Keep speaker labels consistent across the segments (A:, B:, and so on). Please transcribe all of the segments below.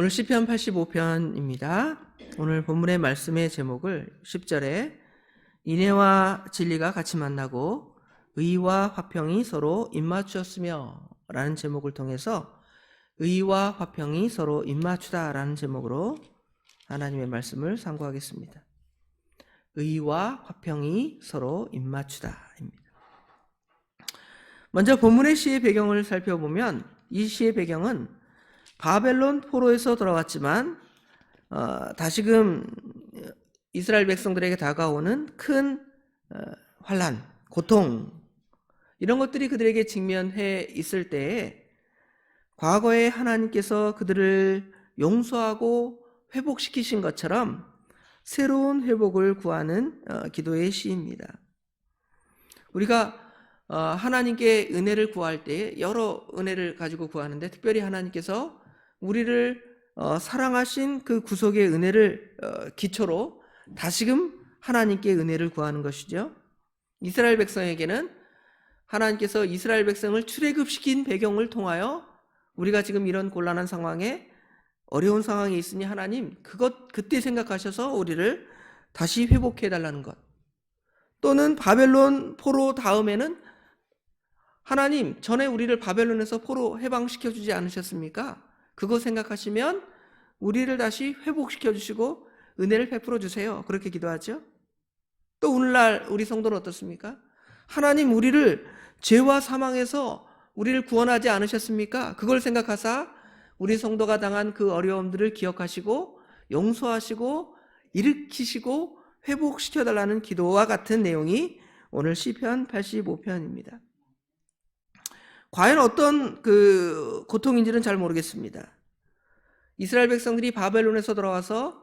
A: 오늘 시편 85편입니다. 오늘 본문의 말씀의 제목을 10절에 인애와 진리가 같이 만나고 의와 화평이 서로 입맞추었으며 라는 제목을 통해서 의와 화평이 서로 입맞추다 라는 제목으로 하나님의 말씀을 상고하겠습니다. 의와 화평이 서로 입맞추다입니다. 먼저 본문의 시의 배경을 살펴보면 이 시의 배경은 바벨론 포로에서 돌아왔지만 어, 다시금 이스라엘 백성들에게 다가오는 큰 어, 환란, 고통 이런 것들이 그들에게 직면해 있을 때에 과거에 하나님께서 그들을 용서하고 회복시키신 것처럼 새로운 회복을 구하는 어, 기도의 시입니다. 우리가 어, 하나님께 은혜를 구할 때 여러 은혜를 가지고 구하는데 특별히 하나님께서 우리를 어, 사랑하신 그 구속의 은혜를 어, 기초로 다시금 하나님께 은혜를 구하는 것이죠. 이스라엘 백성에게는 하나님께서 이스라엘 백성을 출애굽시킨 배경을 통하여 우리가 지금 이런 곤란한 상황에 어려운 상황에 있으니 하나님 그것 그때 생각하셔서 우리를 다시 회복해 달라는 것. 또는 바벨론 포로 다음에는 하나님 전에 우리를 바벨론에서 포로 해방시켜 주지 않으셨습니까? 그거 생각하시면 우리를 다시 회복시켜 주시고 은혜를 베풀어 주세요. 그렇게 기도하죠. 또 오늘날 우리 성도는 어떻습니까? 하나님 우리를 죄와 사망에서 우리를 구원하지 않으셨습니까? 그걸 생각하사 우리 성도가 당한 그 어려움들을 기억하시고 용서하시고 일으키시고 회복시켜 달라는 기도와 같은 내용이 오늘 시편 85편입니다. 과연 어떤 그 고통인지는 잘 모르겠습니다. 이스라엘 백성들이 바벨론에서 돌아와서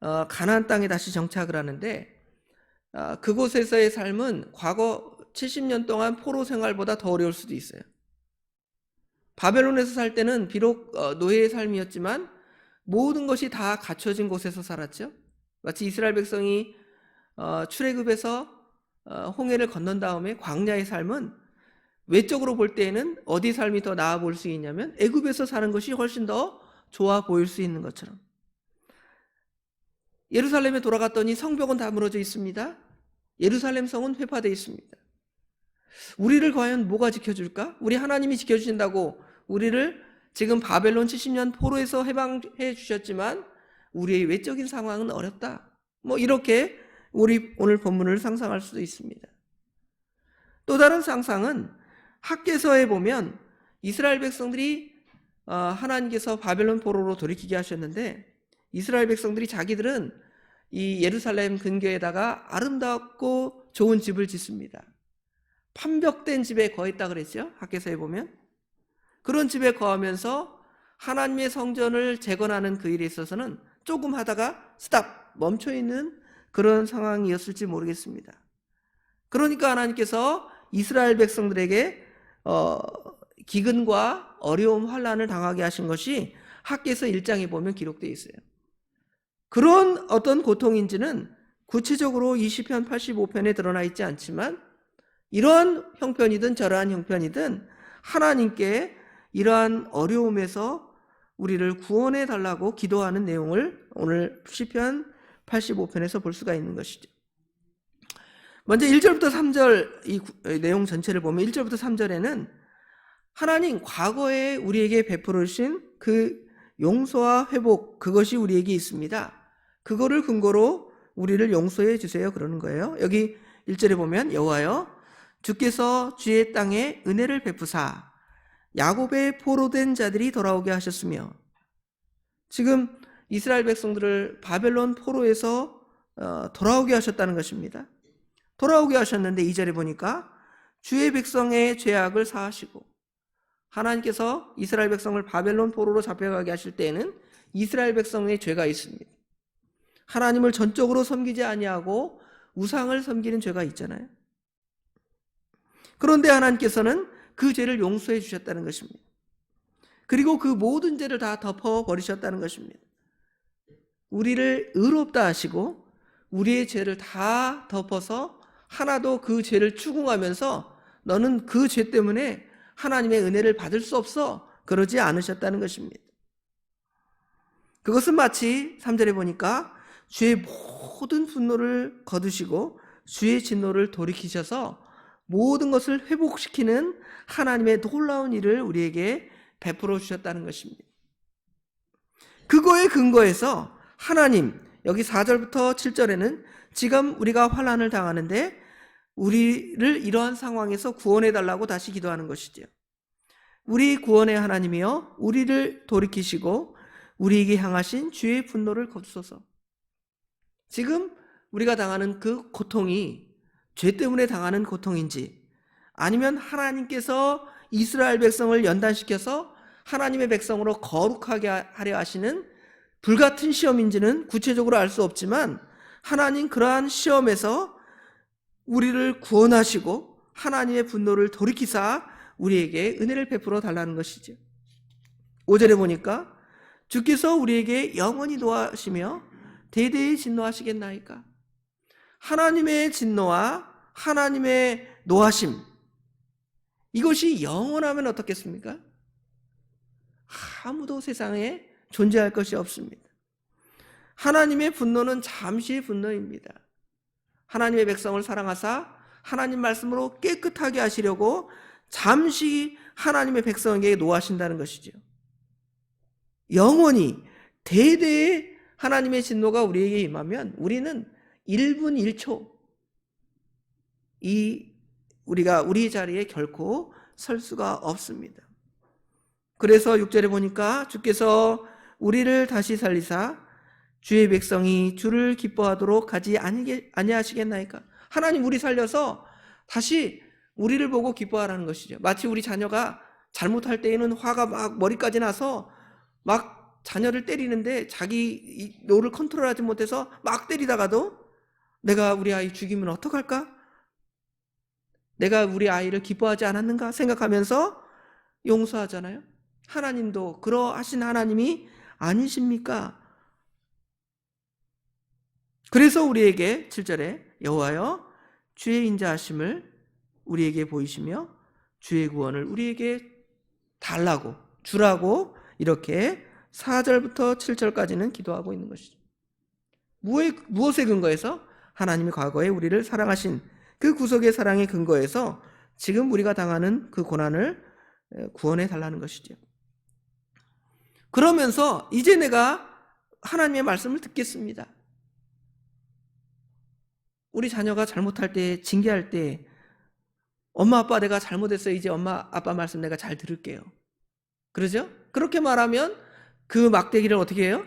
A: 어, 가나안 땅에 다시 정착을 하는데 어, 그곳에서의 삶은 과거 70년 동안 포로 생활보다 더 어려울 수도 있어요. 바벨론에서 살 때는 비록 어, 노예의 삶이었지만 모든 것이 다 갖춰진 곳에서 살았죠. 마치 이스라엘 백성이 어, 출애굽에서 어, 홍해를 건넌 다음에 광야의 삶은 외적으로 볼 때에는 어디 삶이 더 나아 보일 수 있냐면 애굽에서 사는 것이 훨씬 더 좋아 보일 수 있는 것처럼. 예루살렘에 돌아갔더니 성벽은 다 무너져 있습니다. 예루살렘 성은 회파되어 있습니다. 우리를 과연 뭐가 지켜줄까? 우리 하나님이 지켜주신다고 우리를 지금 바벨론 70년 포로에서 해방해 주셨지만 우리의 외적인 상황은 어렵다. 뭐 이렇게 우리 오늘 본문을 상상할 수도 있습니다. 또 다른 상상은 학계서에 보면 이스라엘 백성들이 어, 하나님께서 바벨론 포로로 돌이키게 하셨는데 이스라엘 백성들이 자기들은 이 예루살렘 근교에다가 아름답고 좋은 집을 짓습니다. 판벽된 집에 거했다 그랬죠? 학계서에 보면 그런 집에 거하면서 하나님의 성전을 재건하는 그 일에 있어서는 조금 하다가 스탑 멈춰 있는 그런 상황이었을지 모르겠습니다. 그러니까 하나님께서 이스라엘 백성들에게 어, 기근과 어려움 환란을 당하게 하신 것이 학계서 1장에 보면 기록되어 있어요. 그런 어떤 고통인지는 구체적으로 20편 85편에 드러나 있지 않지만 이러한 형편이든 저러한 형편이든 하나님께 이러한 어려움에서 우리를 구원해 달라고 기도하는 내용을 오늘 시편 85편에서 볼 수가 있는 것이죠. 먼저 1절부터 3절 이 내용 전체를 보면 1절부터 3절에는 하나님 과거에 우리에게 베풀어 주신 그 용서와 회복 그것이 우리에게 있습니다. 그거를 근거로 우리를 용서해 주세요 그러는 거예요. 여기 1절에 보면 여호와여 주께서 주의 땅에 은혜를 베푸사 야곱의 포로된 자들이 돌아오게 하셨으며 지금 이스라엘 백성들을 바벨론 포로에서 어, 돌아오게 하셨다는 것입니다. 돌아오게 하셨는데 2절에 보니까 주의 백성의 죄악을 사하시고 하나님께서 이스라엘 백성을 바벨론 포로로 잡혀가게 하실 때에는 이스라엘 백성의 죄가 있습니다. 하나님을 전적으로 섬기지 아니하고 우상을 섬기는 죄가 있잖아요. 그런데 하나님께서는 그 죄를 용서해 주셨다는 것입니다. 그리고 그 모든 죄를 다 덮어 버리셨다는 것입니다. 우리를 의롭다 하시고 우리의 죄를 다 덮어서 하나도 그 죄를 추궁하면서 너는 그 죄 때문에 하나님의 은혜를 받을 수 없어 그러지 않으셨다는 것입니다. 그것은 마치 3절에 보니까 주의 모든 분노를 거두시고 주의 진노를 돌이키셔서 모든 것을 회복시키는 하나님의 놀라운 일을 우리에게 베풀어 주셨다는 것입니다. 그거에 근거해서 하나님 여기 4절부터 7절에는 지금 우리가 환란을 당하는데 우리를 이러한 상황에서 구원해 달라고 다시 기도하는 것이죠. 우리 구원의 하나님이여 우리를 돌이키시고 우리에게 향하신 주의 분노를 거두소서. 지금 우리가 당하는 그 고통이 죄 때문에 당하는 고통인지 아니면 하나님께서 이스라엘 백성을 연단시켜서 하나님의 백성으로 거룩하게 하려 하시는 불같은 시험인지는 구체적으로 알 수 없지만 하나님 그러한 시험에서 우리를 구원하시고 하나님의 분노를 돌이키사 우리에게 은혜를 베풀어 달라는 것이죠. 5절에 보니까 주께서 우리에게 영원히 노하시며 대대히 진노하시겠나이까? 하나님의 진노와 하나님의 노하심 이것이 영원하면 어떻겠습니까? 아무도 세상에 존재할 것이 없습니다. 하나님의 분노는 잠시의 분노입니다. 하나님의 백성을 사랑하사 하나님 말씀으로 깨끗하게 하시려고 잠시 하나님의 백성에게 노하신다는 것이죠. 영원히 대대의 하나님의 진노가 우리에게 임하면 우리는 1분 1초 이 우리가 우리 자리에 결코 설 수가 없습니다. 그래서 6절에 보니까 주께서 우리를 다시 살리사 주의 백성이 주를 기뻐하도록 하지 아니하시겠나이까? 하나님 우리 살려서 다시 우리를 보고 기뻐하라는 것이죠. 마치 우리 자녀가 잘못할 때에는 화가 막 머리까지 나서 막 자녀를 때리는데 자기 노를 컨트롤하지 못해서 막 때리다가도 내가 우리 아이 죽이면 어떡할까? 내가 우리 아이를 기뻐하지 않았는가 생각하면서 용서하잖아요. 하나님도 그러하신 하나님이 아니십니까? 그래서 우리에게 7절에 여호와여 주의 인자하심을 우리에게 보이시며 주의 구원을 우리에게 달라고 주라고 이렇게 4절부터 7절까지는 기도하고 있는 것이죠. 무엇에 근거해서 하나님이 과거에 우리를 사랑하신 그 구속의 사랑의 근거에서 지금 우리가 당하는 그 고난을 구원해 달라는 것이죠. 그러면서 이제 내가 하나님의 말씀을 듣겠습니다. 우리 자녀가 잘못할 때, 징계할 때, 엄마, 아빠 내가 잘못했어요. 이제 엄마, 아빠 말씀 내가 잘 들을게요. 그러죠? 그렇게 말하면 그 막대기를 어떻게 해요?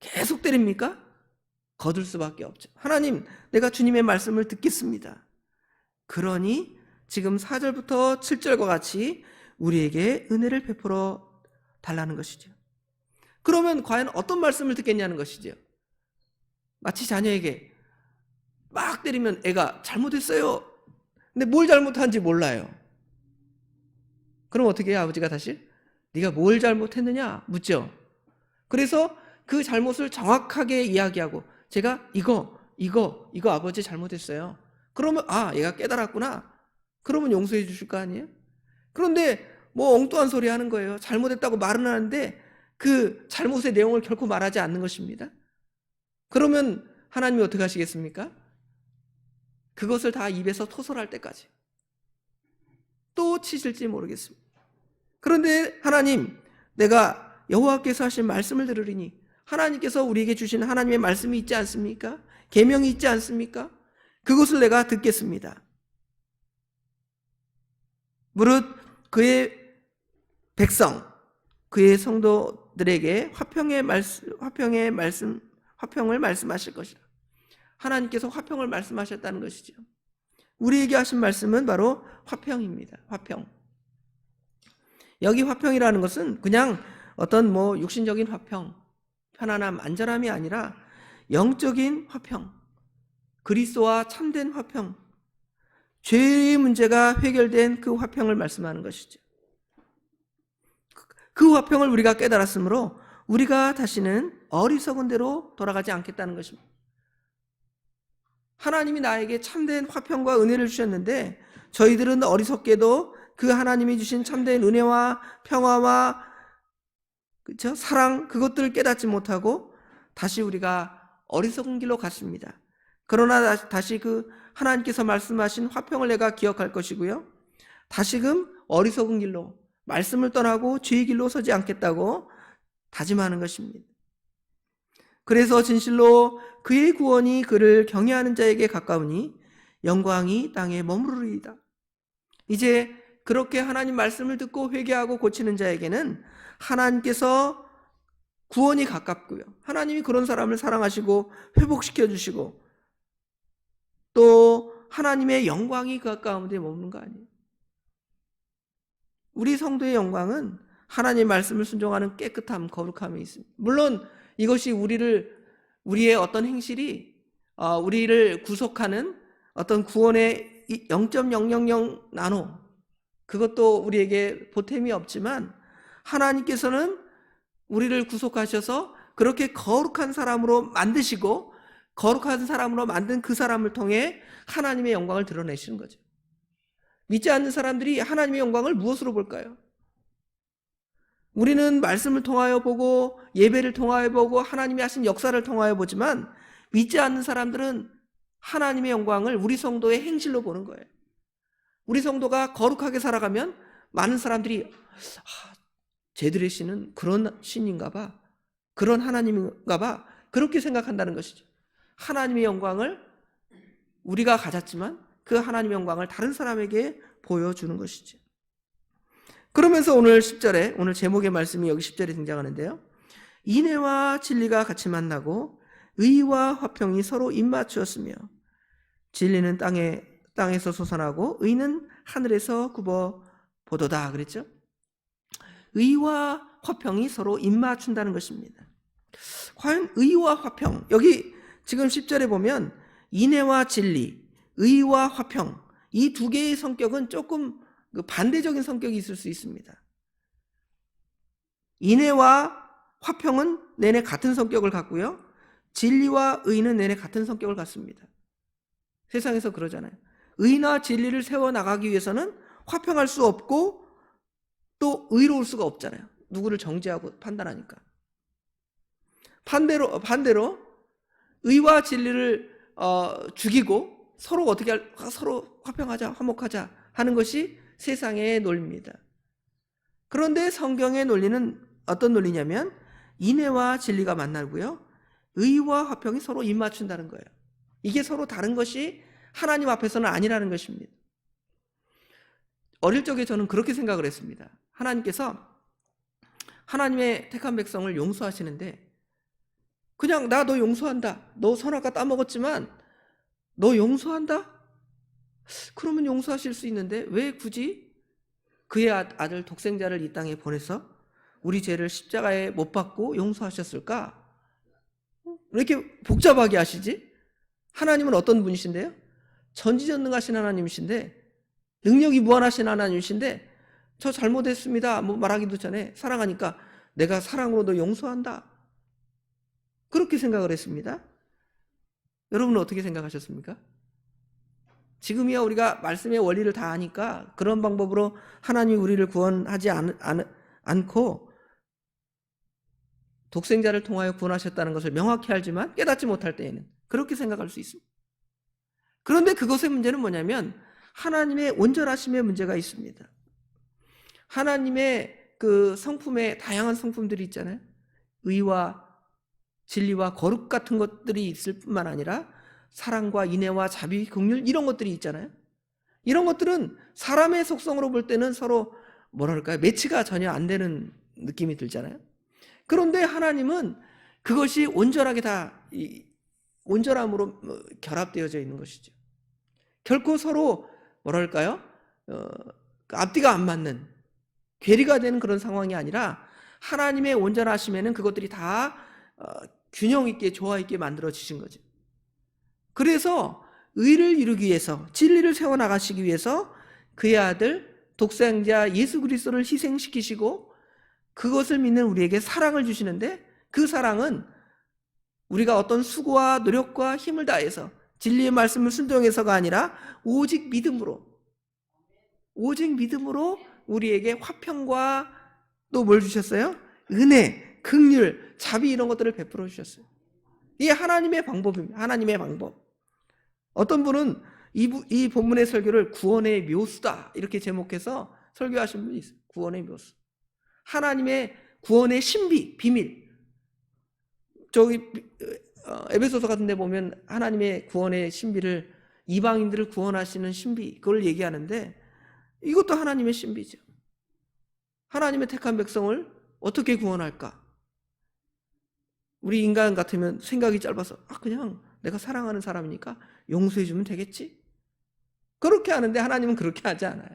A: 계속 때립니까? 거둘 수밖에 없죠. 하나님, 내가 주님의 말씀을 듣겠습니다. 그러니 지금 4절부터 7절과 같이 우리에게 은혜를 베풀어 달라는 것이죠. 그러면 과연 어떤 말씀을 듣겠냐는 것이죠. 마치 자녀에게 막 때리면 애가 잘못했어요. 근데 뭘 잘못한지 몰라요. 그럼 어떻게 해요, 아버지가 다시? 네가 뭘 잘못했느냐 묻죠. 그래서 그 잘못을 정확하게 이야기하고 제가 이거 이거 이거 아버지 잘못했어요. 그러면 아 얘가 깨달았구나. 그러면 용서해 주실 거 아니에요? 그런데 뭐 엉뚱한 소리 하는 거예요. 잘못했다고 말은 하는데 그 잘못의 내용을 결코 말하지 않는 것입니다. 그러면 하나님이 어떻게 하시겠습니까? 그것을 다 입에서 토설할 때까지 또 치실지 모르겠습니다. 그런데 하나님, 내가 여호와께서 하신 말씀을 들으리니 하나님께서 우리에게 주신 하나님의 말씀이 있지 않습니까? 계명이 있지 않습니까? 그것을 내가 듣겠습니다. 무릇 그의 백성, 그의 성도들에게 화평의 말씀, 화평의 말씀, 화평을 말씀하실 것이다. 하나님께서 화평을 말씀하셨다는 것이죠. 우리에게 하신 말씀은 바로 화평입니다. 화평. 여기 화평이라는 것은 그냥 어떤 뭐 육신적인 화평, 편안함, 안전함이 아니라 영적인 화평, 그리스도와 참된 화평, 죄의 문제가 해결된 그 화평을 말씀하는 것이죠. 그 화평을 우리가 깨달았으므로 우리가 다시는 어리석은 대로 돌아가지 않겠다는 것입니다. 하나님이 나에게 참된 화평과 은혜를 주셨는데 저희들은 어리석게도 그 하나님이 주신 참된 은혜와 평화와 그렇죠? 사랑 그것들을 깨닫지 못하고 다시 우리가 어리석은 길로 갔습니다. 그러나 다- 다시 그 하나님께서 말씀하신 화평을 내가 기억할 것이고요. 다시금 어리석은 길로 말씀을 떠나고 죄의 길로 서지 않겠다고 다짐하는 것입니다. 그래서 진실로 그의 구원이 그를 경외하는 자에게 가까우니 영광이 땅에 머무르리이다. 이제 그렇게 하나님 말씀을 듣고 회개하고 고치는 자에게는 하나님께서 구원이 가깝고요. 하나님이 그런 사람을 사랑하시고 회복시켜 주시고 또 하나님의 영광이 그 가까운데 머무는 거 아니에요. 우리 성도의 영광은 하나님의 말씀을 순종하는 깨끗함, 거룩함이 있습니다. 물론 이것이 우리를 우리의 어떤 행실이 어, 우리를 구속하는 어떤 구원의 0.000 나노 그것도 우리에게 보탬이 없지만 하나님께서는 우리를 구속하셔서 그렇게 거룩한 사람으로 만드시고 거룩한 사람으로 만든 그 사람을 통해 하나님의 영광을 드러내시는 거죠. 믿지 않는 사람들이 하나님의 영광을 무엇으로 볼까요? 우리는 말씀을 통하여 보고 예배를 통하여 보고 하나님이 하신 역사를 통하여 보지만 믿지 않는 사람들은 하나님의 영광을 우리 성도의 행실로 보는 거예요. 우리 성도가 거룩하게 살아가면 많은 사람들이 아, 쟤들의 신은 그런 신인가 봐. 그런 하나님인가 봐. 그렇게 생각한다는 것이죠. 하나님의 영광을 우리가 가졌지만 그 하나님의 영광을 다른 사람에게 보여주는 것이죠. 그러면서 오늘 10절에 오늘 제목의 말씀이 여기 10절에 등장하는데요. 인애와 진리가 같이 만나고 의와 화평이 서로 입맞추었으며 진리는 땅에 땅에서 솟아나고 의는 하늘에서 굽어 보도다 그랬죠? 의와 화평이 서로 입맞춘다는 것입니다. 과연 의와 화평 여기 지금 10절에 보면 인애와 진리, 의와 화평 이 두 개의 성격은 조금 그 반대적인 성격이 있을 수 있습니다. 인애와 화평은 내내 같은 성격을 갖고요. 진리와 의는 내내 같은 성격을 갖습니다. 세상에서 그러잖아요. 의나 진리를 세워 나가기 위해서는 화평할 수 없고 또 의로울 수가 없잖아요. 누구를 정죄하고 판단하니까. 반대로 반대로 의와 진리를 어, 죽이고 서로 어떻게 할, 서로 화평하자, 화목하자 하는 것이 세상의 논리입니다. 그런데 성경의 논리는 어떤 논리냐면 인애와 진리가 만나고요. 의와 화평이 서로 입맞춘다는 거예요. 이게 서로 다른 것이 하나님 앞에서는 아니라는 것입니다. 어릴 적에 저는 그렇게 생각을 했습니다. 하나님께서 하나님의 택한 백성을 용서하시는데 그냥 나 너 용서한다. 너 선악과 따먹었지만 너 용서한다? 그러면 용서하실 수 있는데 왜 굳이 그의 아- 아들 독생자를 이 땅에 보내서 우리 죄를 십자가에 못 박고 용서하셨을까? 왜 이렇게 복잡하게 하시지? 하나님은 어떤 분이신데요? 전지전능하신 하나님이신데 능력이 무한하신 하나님이신데 저 잘못했습니다. 뭐 말하기도 전에 사랑하니까 내가 사랑으로 너 용서한다. 그렇게 생각을 했습니다. 여러분은 어떻게 생각하셨습니까? 지금이야 우리가 말씀의 원리를 다 아니까 그런 방법으로 하나님이 우리를 구원하지 않, 않, 않고 독생자를 통하여 구원하셨다는 것을 명확히 알지만 깨닫지 못할 때에는 그렇게 생각할 수 있습니다. 그런데 그것의 문제는 뭐냐면 하나님의 온전하심의 문제가 있습니다. 하나님의 그 성품의 다양한 성품들이 있잖아요. 의와 진리와 거룩 같은 것들이 있을 뿐만 아니라 사랑과 인애와 자비, 긍휼 이런 것들이 있잖아요. 이런 것들은 사람의 속성으로 볼 때는 서로 뭐랄까요? 매치가 전혀 안 되는 느낌이 들잖아요. 그런데 하나님은 그것이 온전하게 다 이, 온전함으로 뭐 결합되어져 있는 것이죠. 결코 서로 뭐랄까요? 어, 그 앞뒤가 안 맞는 괴리가 되는 그런 상황이 아니라 하나님의 온전하심에는 그것들이 다 어, 균형 있게 조화 있게 만들어지신 거죠. 그래서 의를 이루기 위해서 진리를 세워 나가시기 위해서 그의 아들 독생자 예수 그리스도를 희생시키시고 그것을 믿는 우리에게 사랑을 주시는데 그 사랑은 우리가 어떤 수고와 노력과 힘을 다해서 진리의 말씀을 순종해서가 아니라 오직 믿음으로 오직 믿음으로 우리에게 화평과 또 뭘 주셨어요? 은혜, 긍휼, 자비 이런 것들을 베풀어 주셨어요. 이게 하나님의 방법입니다. 하나님의 방법. 어떤 분은 이, 부- 이 본문의 설교를 구원의 묘수다 이렇게 제목해서 설교하신 분이 있어요. 구원의 묘수. 하나님의 구원의 신비, 비밀. 저기 어, 에베소서 같은 데 보면 하나님의 구원의 신비를 이방인들을 구원하시는 신비 그걸 얘기하는데 이것도 하나님의 신비죠. 하나님의 택한 백성을 어떻게 구원할까? 우리 인간 같으면 생각이 짧아서 아 그냥 내가 사랑하는 사람이니까 용서해 주면 되겠지. 그렇게 하는데 하나님은 그렇게 하지 않아요.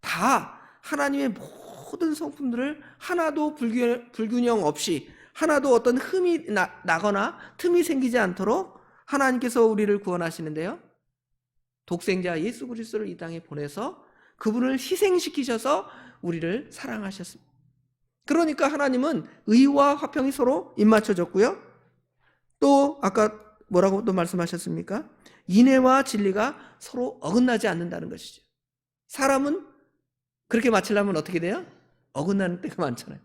A: 다 하나님의 모든 성품들을 하나도 불균, 불균형 없이 하나도 어떤 흠이 나, 나거나 틈이 생기지 않도록 하나님께서 우리를 구원하시는데요. 독생자 예수 그리스도를 이 땅에 보내서 그분을 희생시키셔서 우리를 사랑하셨습니다. 그러니까 하나님은 의와 화평이 서로 입맞춰졌고요. 또 아까 뭐라고 또 말씀하셨습니까? 인애와 진리가 서로 어긋나지 않는다는 것이죠. 사람은 그렇게 맞추려면 어떻게 돼요? 어긋나는 때가 많잖아요.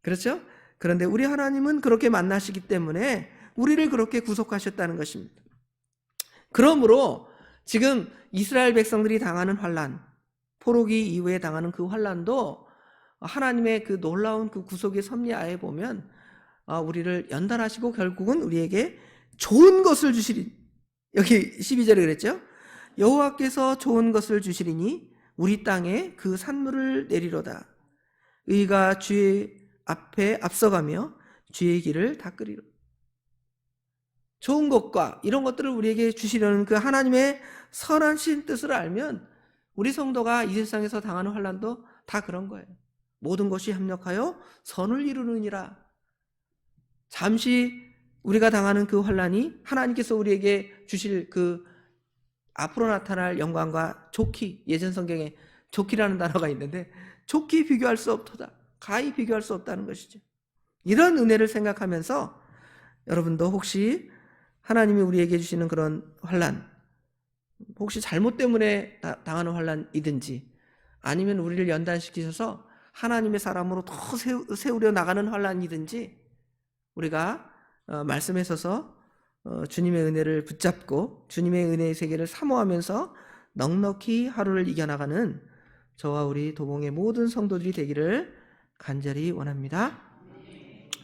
A: 그렇죠? 그런데 우리 하나님은 그렇게 만나시기 때문에 우리를 그렇게 구속하셨다는 것입니다. 그러므로 지금 이스라엘 백성들이 당하는 환란, 포로기 이후에 당하는 그 환란도 하나님의 그 놀라운 그 구속의 섭리하에 보면 어, 우리를 연단하시고 결국은 우리에게 좋은 것을 주시리. 여기 12절에 그랬죠? 여호와께서 좋은 것을 주시리니 우리 땅에 그 산물을 내리로다. 의가 주의 앞에 앞서가며 주의 길을 닦으리로. 좋은 것과 이런 것들을 우리에게 주시려는 그 하나님의 선하신 뜻을 알면 우리 성도가 이 세상에서 당하는 환란도 다 그런 거예요. 모든 것이 합력하여 선을 이루느니라. 잠시 우리가 당하는 그 환란이 하나님께서 우리에게 주실 그 앞으로 나타날 영광과 좋기 예전 성경에 좋기라는 단어가 있는데 좋기 비교할 수 없도다. 가히 비교할 수 없다는 것이죠. 이런 은혜를 생각하면서 여러분도 혹시 하나님이 우리에게 주시는 그런 환란 혹시 잘못 때문에 다- 당하는 환란이든지 아니면 우리를 연단시키셔서 하나님의 사람으로 더 세우- 세우려 나가는 환란이든지 우리가 어, 말씀에 서서 어, 주님의 은혜를 붙잡고 주님의 은혜의 세계를 사모하면서 넉넉히 하루를 이겨나가는 저와 우리 도봉의 모든 성도들이 되기를 간절히 원합니다.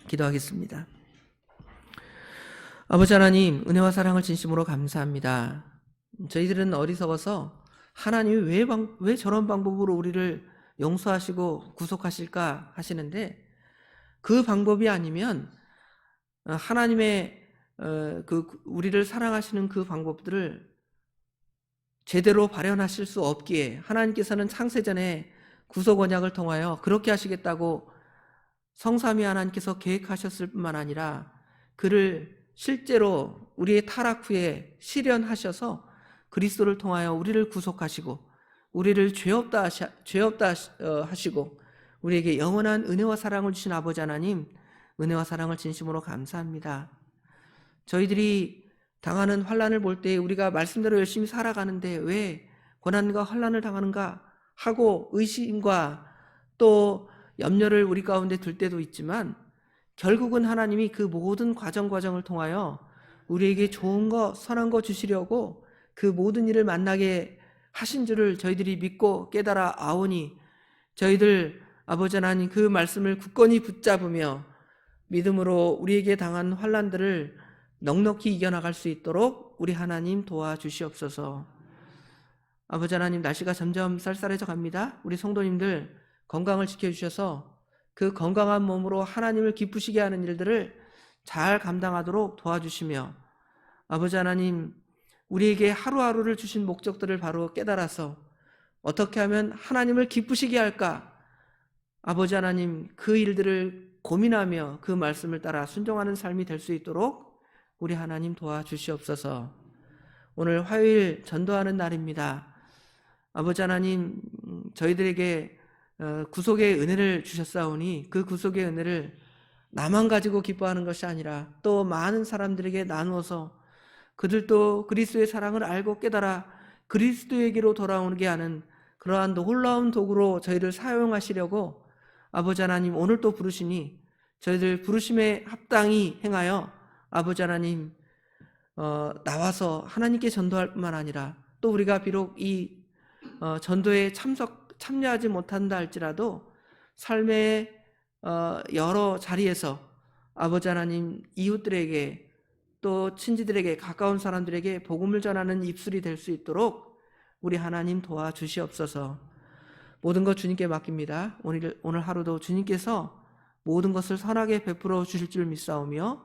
A: 기도하겠습니다. 아버지 하나님, 은혜와 사랑을 진심으로 감사합니다. 저희들은 어리석어서 하나님이 왜, 방- 왜 저런 방법으로 우리를 용서하시고 구속하실까 하시는데 그 방법이 아니면 어, 하나님의 어, 그 우리를 사랑하시는 그 방법들을 제대로 발현하실 수 없기에 하나님께서는 창세전에 구속 언약을 통하여 그렇게 하시겠다고 성삼위 하나님께서 계획하셨을 뿐만 아니라 그를 실제로 우리의 타락 후에 실현하셔서 그리스도를 통하여 우리를 구속하시고 우리를 죄 없다 하시, 죄 없다 어, 하시고 우리에게 영원한 은혜와 사랑을 주신 아버지 하나님 은혜와 사랑을 진심으로 감사합니다. 저희들이 당하는 환란을 볼 때 우리가 말씀대로 열심히 살아가는데 왜 고난과 환란을 당하는가 하고 의심과 또 염려를 우리 가운데 둘 때도 있지만 결국은 하나님이 그 모든 과정 과정을 통하여 우리에게 좋은 거 선한 거 주시려고 그 모든 일을 만나게 하신 줄을 저희들이 믿고 깨달아 아오니 저희들 아버지 하나님 그 말씀을 굳건히 붙잡으며 믿음으로 우리에게 당한 환란들을 넉넉히 이겨나갈 수 있도록 우리 하나님 도와주시옵소서. 아버지 하나님 날씨가 점점 쌀쌀해져 갑니다. 우리 성도님들 건강을 지켜주셔서 그 건강한 몸으로 하나님을 기쁘시게 하는 일들을 잘 감당하도록 도와주시며 아버지 하나님 우리에게 하루하루를 주신 목적들을 바로 깨달아서 어떻게 하면 하나님을 기쁘시게 할까 아버지 하나님 그 일들을 고민하며 그 말씀을 따라 순종하는 삶이 될 수 있도록 우리 하나님 도와주시옵소서. 오늘 화요일 전도하는 날입니다. 아버지 하나님 음, 저희들에게 어, 구속의 은혜를 주셨사오니 그 구속의 은혜를 나만 가지고 기뻐하는 것이 아니라 또 많은 사람들에게 나누어서 그들도 그리스도의 사랑을 알고 깨달아 그리스도에게로 돌아오게 하는 그러한 놀라운 도구로 저희를 사용하시려고 아버지 하나님 오늘 또 부르시니 저희들 부르심에 합당히 행하여 아버지 하나님 어, 나와서 하나님께 전도할 뿐만 아니라 또 우리가 비록 이 어, 전도에 참석 참여하지 못한다 할지라도 삶의 어, 여러 자리에서 아버지 하나님 이웃들에게 또 친지들에게 가까운 사람들에게 복음을 전하는 입술이 될 수 있도록 우리 하나님 도와주시옵소서. 모든 것 주님께 맡깁니다. 오늘 오늘 하루도 주님께서 모든 것을 선하게 베풀어 주실 줄 믿사오며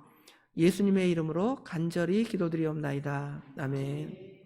A: 예수님의 이름으로 간절히 기도드리옵나이다. 아멘.